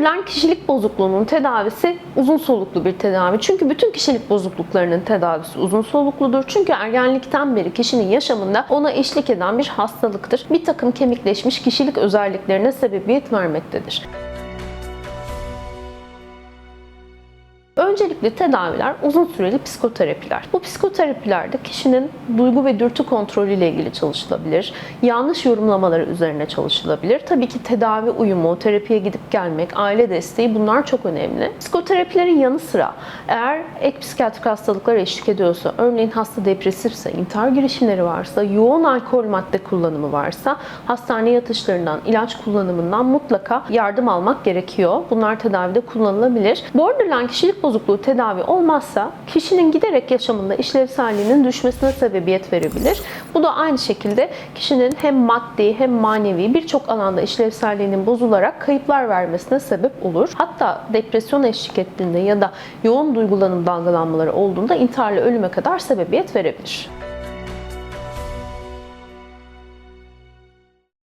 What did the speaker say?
Borderline kişilik bozukluğunun tedavisi uzun soluklu bir tedavi. Çünkü bütün kişilik bozukluklarının tedavisi uzun solukludur. Çünkü ergenlikten beri kişinin yaşamında ona eşlik eden bir hastalıktır. Bir takım kemikleşmiş kişilik özelliklerine sebebiyet vermektedir. Öncelikli tedaviler uzun süreli psikoterapiler. Bu psikoterapilerde kişinin duygu ve dürtü kontrolü ile ilgili çalışılabilir. Yanlış yorumlamaları üzerine çalışılabilir. Tabii ki tedavi uyumu, terapiye gidip gelmek, aile desteği bunlar çok önemli. Psikoterapilerin yanı sıra eğer ek psikiyatrik hastalıklar eşlik ediyorsa, örneğin hasta depresifse, intihar girişimleri varsa, yoğun alkol madde kullanımı varsa hastane yatışlarından, ilaç kullanımından mutlaka yardım almak gerekiyor. Bunlar tedavide kullanılabilir. Borderline kişilik bozukluğu tedavi olmazsa kişinin giderek yaşamında işlevselliğinin düşmesine sebebiyet verebilir. Bu da aynı şekilde kişinin hem maddi hem manevi birçok alanda işlevselliğinin bozularak kayıplar vermesine sebep olur. Hatta depresyon eşlik ettiğinde ya da yoğun duygulanım dalgalanmaları olduğunda intiharla ölüme kadar sebebiyet verebilir.